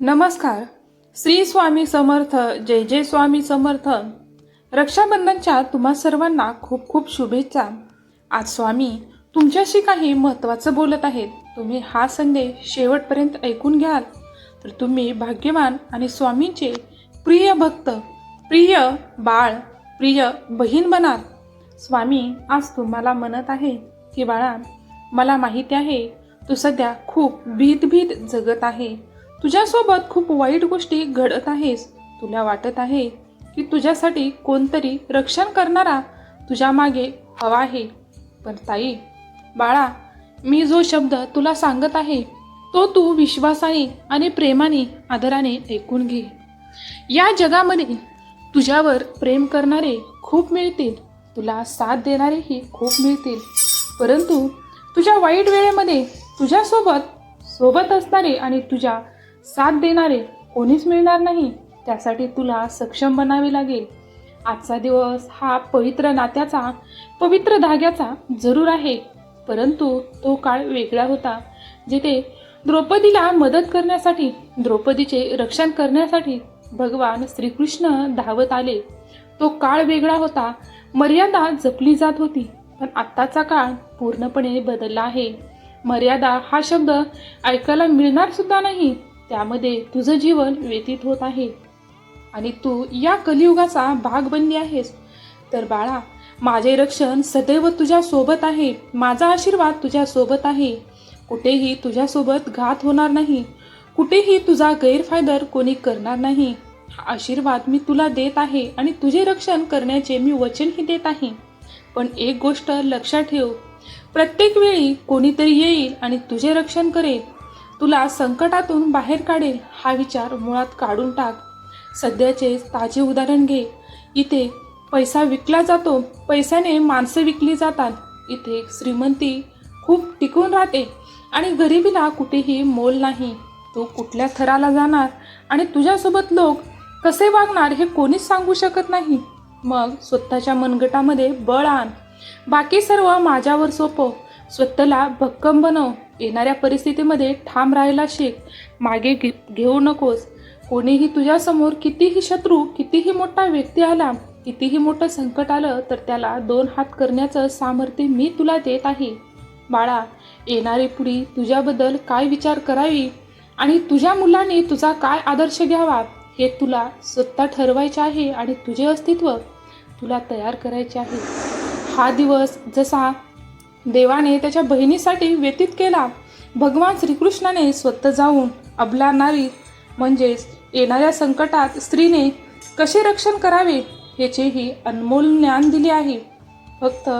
नमस्कार. श्री स्वामी समर्थ जय जय स्वामी समर्थ रक्षाबंधनच्या तुम्हा सर्वांना खूप खूप शुभेच्छा. आज स्वामी तुमच्याशी काही महत्त्वाचं बोलत आहेत. तुम्ही हा संदेश शेवटपर्यंत ऐकून घ्याल. तर तुम्ही भाग्यवान आणि स्वामींचे प्रिय भक्त प्रिय बाळ प्रिय बहीण बनाल. स्वामी आज तुम्हाला म्हणत आहे की बाळा मला माहिती आहे तू सध्या खूप भीत भीत जगत आहे. तुझ्यासोबत खूप वाईट गोष्टी घडत आहेस तुला वाटत आहे की तुझ्यासाठी कोणतरी रक्षण करणारा तुझ्या मागे हवा आहे. पण ताई बाळा मी जो शब्द तुला सांगत आहे तो तू विश्वासाने आणि प्रेमाने आदराने ऐकून घे. या जगामध्ये तुझ्यावर प्रेम करणारे खूप मिळतील. तुला साथ देणारेही खूप मिळतील. परंतु तुझ्या वाईट वेळेमध्ये तुझ्यासोबत सोबत असणारे आणि तुझ्या साथ देणारे कोणीच मिळणार नाही त्यासाठी तुला सक्षम बनावे लागेल. आजचा दिवस हा पवित्र नात्याचा पवित्र धाग्याचा जरूर आहे परंतु तो काळ वेगळा होता जिथे द्रौपदीला मदत करण्यासाठी द्रौपदीचे रक्षण करण्यासाठी भगवान श्रीकृष्ण धावत आले. तो काळ वेगळा होता मर्यादा जपली जात होती पण आत्ताचा काळ पूर्णपणे बदलला आहे. मर्यादा हा शब्द ऐकायला मिळणार सुद्धा नाही त्यामध्ये तुझं जीवन व्यतीत होत आहे. आणि तू या कलियुगाचा भाग बनली आहेस. तर बाळा माझे रक्षण सदैव तुझ्या सोबत आहे. माझा आशीर्वाद तुझ्या सोबत आहे. कुठेही तुझ्यासोबत घात होणार नाही. कुठेही तुझा गैरफायदर कोणी करणार नाही. हा आशीर्वाद मी तुला देत आहे आणि तुझे रक्षण करण्याचे मी वचनही देत आहे. पण एक गोष्ट लक्षात ठेव. प्रत्येक वेळी कोणीतरी येईल आणि तुझे रक्षण करेल. तुला संकटातून बाहेर काढेल हा विचार मुळात काढून टाक. सध्याचे ताजे उदाहरण घे. इथे पैसा विकला जातो. पैशाने माणसं विकली जातात. इथे श्रीमंती खूप टिकून राहते आणि गरिबीला कुठेही मोल नाही. तू कुठल्या थराला जाणार आणि तुझ्यासोबत लोक कसे वागणार हे कोणीच सांगू शकत नाही. मग स्वतःच्या मनगटामध्ये बळ आण. बाकी सर्व माझ्यावर सोपव. स्वतःला भक्कम बनव. येणाऱ्या परिस्थितीमध्ये ठाम राहायला शिक. मागे घे घेऊ नकोस. कोणीही तुझ्यासमोर कितीही शत्रू कितीही मोठा व्यक्ती आला कितीही मोठं संकट आलं तर त्याला दोन हात करण्याचं सामर्थ्य मी तुला देत आहे. बाळा येणारी पुढी तुझ्याबद्दल काय विचार करावी? आणि तुझ्या मुलाने तुझा काय आदर्श घ्यावा? हे तुला स्वतः ठरवायचे आहे आणि तुझे अस्तित्व तुला तयार करायचे आहे. हा दिवस जसा देवाने त्याच्या बहिणीसाठी व्यतीत केला. भगवान श्रीकृष्णाने स्वतः जाऊन अबला नारी म्हणजेच येणाऱ्या संकटात स्त्रीने कसे रक्षण करावे याचेही अनमोल ज्ञान दिले आहे. फक्त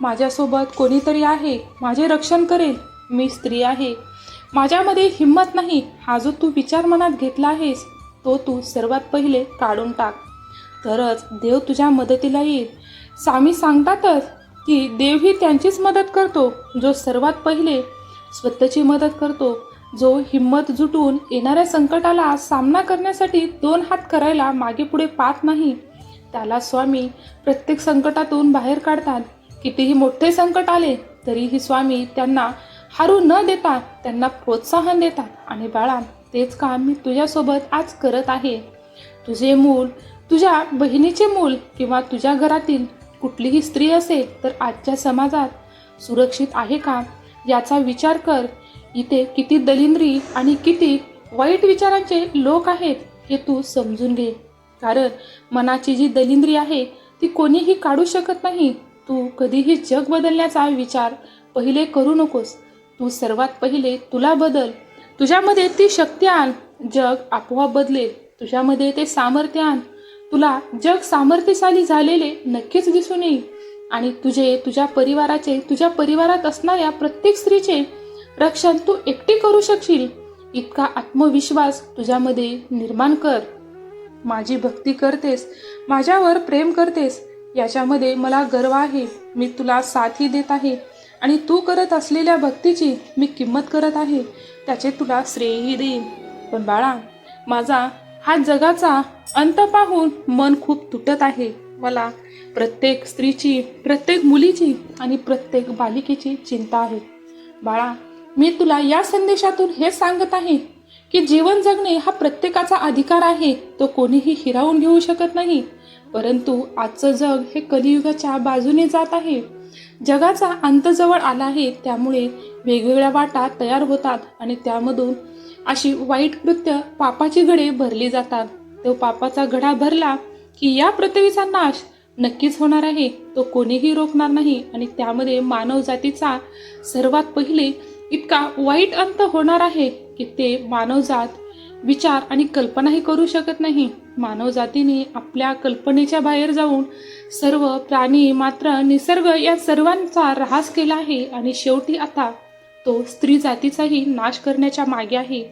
माझ्यासोबत कोणीतरी आहे माझे रक्षण करेल मी स्त्री आहे. माझ्यामध्ये हिंमत नाही हा जो तू विचार मनात घेतला आहेस तो तू सर्वात पहिले काढून टाक. तरच देव तुझ्या मदतीला येईल. स्वामी सांगतातच की देव ही त्यांचीच मदत करतो जो सर्वात पहिले स्वतःची मदत करतो जो हिंमत जुटून येणाऱ्या संकटाला सामना करण्यासाठी दोन हात करायला मागे पुढे पाहत नाही त्याला स्वामी प्रत्येक संकटातून बाहेर काढतात. कितीही मोठे संकट आले तरीही स्वामी त्यांना हारू न देता त्यांना प्रोत्साहन देतात. आणि बाळा तेच काम मी तुझ्यासोबत आज करत आहे. तुझे मूल तुझ्या बहिणीचे मूल किंवा तुझ्या घरातील कुठलीही स्त्री असेल तर आजच्या समाजात सुरक्षित आहे का? याचा विचार कर. इथे किती दलिंद्री आणि किती वाईट विचारांचे लोक आहेत हे तू समजून घे. कारण मनाची जी दलिंद्री आहे ती कोणीही काढू शकत नाही. तू कधीही जग बदलण्याचा विचार पहिले करू नकोस. तू सर्वात पहिले तुला बदल. तुझ्यामध्ये ती शक्ती आण. जग आपोआप बदलेल. तुझ्यामध्ये ते सामर्थ्य आण. तुला जग सामर्थ्यशाली झालेले नक्कीच दिसून येईल. आणि तुझे तुझ्या परिवाराचे तुझ्या परिवारात असणाऱ्या प्रत्येक स्त्रीचे रक्षण तू एकटी करू शकशील. इतका आत्मविश्वास तुझ्यामध्ये निर्माण कर. माझी भक्ती करतेस माझ्यावर प्रेम करतेस याच्यामध्ये मला गर्व आहे. मी तुला साथही देत आहे आणि तू करत असलेल्या भक्तीची मी किंमत करत आहे. त्याचे तुला श्रेयही देईन. पण बाळा माझा हा जगाचा अंत पाहून मन खूप तुटत आहे. मला प्रत्येक स्त्रीची प्रत्येक मुलीची आणि प्रत्येक बालिकेची चिंता आहे. बाळा मी तुला या संदेशातून हे सांगत आहे की जीवन जगणे हा प्रत्येकाचा अधिकार आहे. तो कोणीही हिरावून घेऊ शकत नाही. परंतु आजचं जग हे कलियुगाच्या बाजूने जात आहे. जगाचा अंत जवळ आला आहे त्यामुळे वेगवेगळ्या वाटा तयार होतात आणि त्यामधून अशी वाईट कृत्य पापाची घडे भरली जातात. तो पापाचा घडा भरला की या पृथ्वीचा नाश नक्कीच होणार आहे. तो कोणीही रोखणार नाही आणि त्यामध्ये मानवजातीचा सर्वात पहिले इतका वाईट अंत होणार आहे की ते मानवजात विचार आणि कल्पनाही करू शकत नाही. मानवजातीने आपल्या कल्पनेच्या बाहेर जाऊन सर्व प्राणी मात्र निसर्ग या सर्वांचा ऱ्हास केला आहे आणि शेवटी आता तो स्त्री जातीचाही नाश करण्याच्या मागे आहे.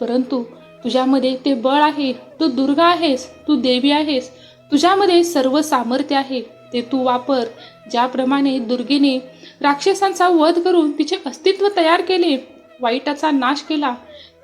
परंतु तुझ्यामध्ये ते बळ आहे तू दुर्गा आहेस तू देवी आहेस. तुझ्यामध्ये सर्व सामर्थ्य आहे ते तू वापर. ज्याप्रमाणे दुर्गेने राक्षसांचा वध करून तिचे अस्तित्व तयार केले वाईटाचा नाश केला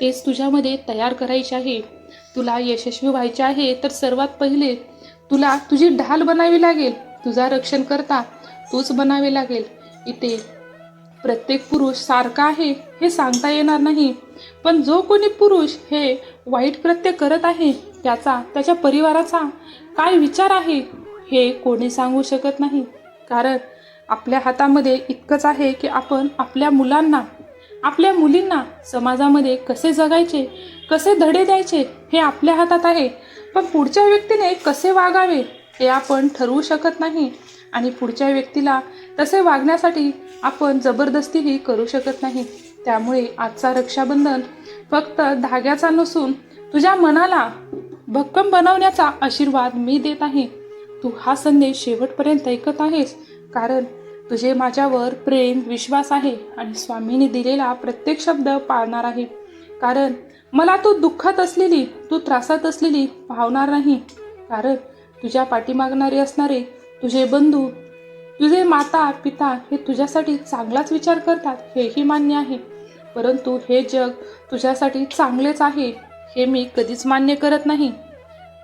तेच तुझ्यामध्ये तयार करायचे आहे. तुला यशस्वी व्हायचे आहे तर सर्वात पहिले तुला तुझी ढाल बनावी लागेल. तुझा रक्षण करता तूच बनावे लागेल. इथे प्रत्येक पुरुष सारखा आहे हे सांगता येणार नाही. पण जो कोणी पुरुष हे वाईट कृत्य करत आहे त्याचा त्याच्या परिवाराचा काय विचार आहे हे कोणी सांगू शकत नाही. कारण आपल्या हातामध्ये इतकंच आहे की आपण आपल्या मुलांना आपल्या मुलींना समाजामध्ये कसे जगायचे कसे धडे द्यायचे हे आपल्या हातात आहे. पण पुढच्या व्यक्तीने कसे वागावे हे आपण ठरवू शकत नाही आणि पुढच्या व्यक्तीला तसे वागण्यासाठी आपण जबरदस्तीही करू शकत नाही. त्यामुळे आजचा रक्षाबंधन फक्त धाग्याचा नसून तुझ्या मनाला भक्कम बनवण्याचा आशीर्वाद मी देत आहे. तू हा संदेश शेवटपर्यंत ऐकत आहेस कारण तुझे माझ्यावर प्रेम विश्वास आहे आणि स्वामीने दिलेला प्रत्येक शब्द पाळणार आहे. कारण मला तू दुःखात असलेली तू त्रासात असलेली पाहणार नाही. कारण तुझ्या पाठीमागणारे असणारे तुझे बंधू तुझे माता पिता हे तुझ्यासाठी चांगलाच विचार करतात हेही मान्य आहे. परंतु हे जग तुझ्यासाठी चांगलेच आहे हे मी कधीच मान्य करत नाही.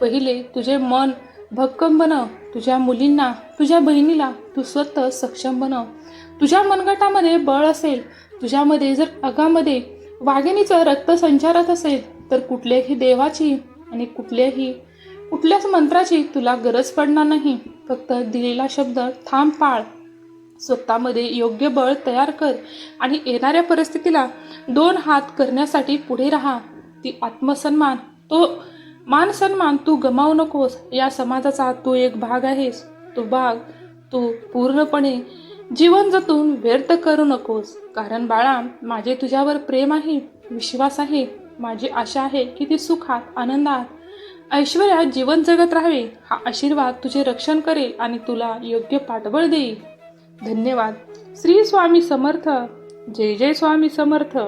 पहिले तुझे मन भक्कम बनव तुझ्या मुलींना तुझ्या बहिणीला तू स्वतः सक्षम बनव तुझ्या मनगटामध्ये बळ असेल तुझ्यामध्ये जर अगामध्ये वाघिणीचं रक्त संचारत असेल तर कुठल्याही देवाची आणि कुठल्याही कुठल्याच मंत्राची तुला गरज पडणार नाही. फक्त दिलेला शब्द थांब पाळ. स्वतःमध्ये योग्य बळ तयार कर आणि येणाऱ्या परिस्थितीला दोन हात करण्यासाठी पुढे राहा. ती आत्मसन्मान तो मान सन्मान तू गमावू नकोस. या समाजाचा तू एक भाग आहेस. तो भाग तू पूर्णपणे जीवन जतून व्यर्थ करू नकोस. कारण बाळा माझे तुझ्यावर प्रेम आहे विश्वास आहे. माझी आशा आहे की ती सुखात आनंदात ऐश्वर्या जीवन जगत राहावे हा आशीर्वाद तुझे रक्षण करेल आणि तुला योग्य पाठबळ देईल. धन्यवाद. श्री स्वामी समर्थ. जय जय स्वामी समर्थ.